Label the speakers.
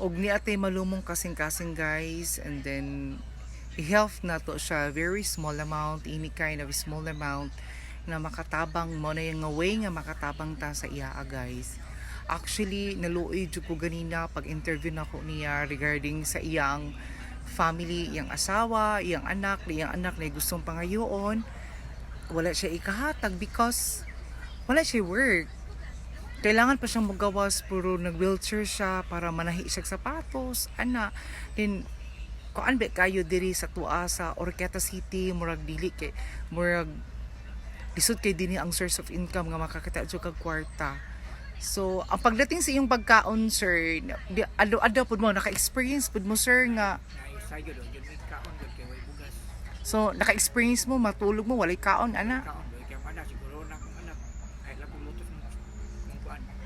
Speaker 1: og ni ate malumong kasing-kasing guys. And then i-health na to siya. Very small amount any kind of small amount na makatabang mo na yung way nga makatabang ta sa iya guys. Actually naluoy jud ko ganina pag interview nako niya regarding sa iyang family iyang asawa iyang anak iyang anak na gustong pangayoon. Wala siya ikahatag because wala siya work kailangan pa siyang magawas puro nag-wheelchair siya para manahi siya sapatos ana. Then kuan ba kayo diri sa tuwa sa Orqueta City murag dili kay murag lisod kay dinhi ang source of income nga makakita jud kag kwarta. So ang pagdating sa iyong pagkaon sir ado-ado pud mo naka-experience pud mo sir nga so naka-experience mo matulog mo walay kaon ana.
Speaker 2: Kaon. one.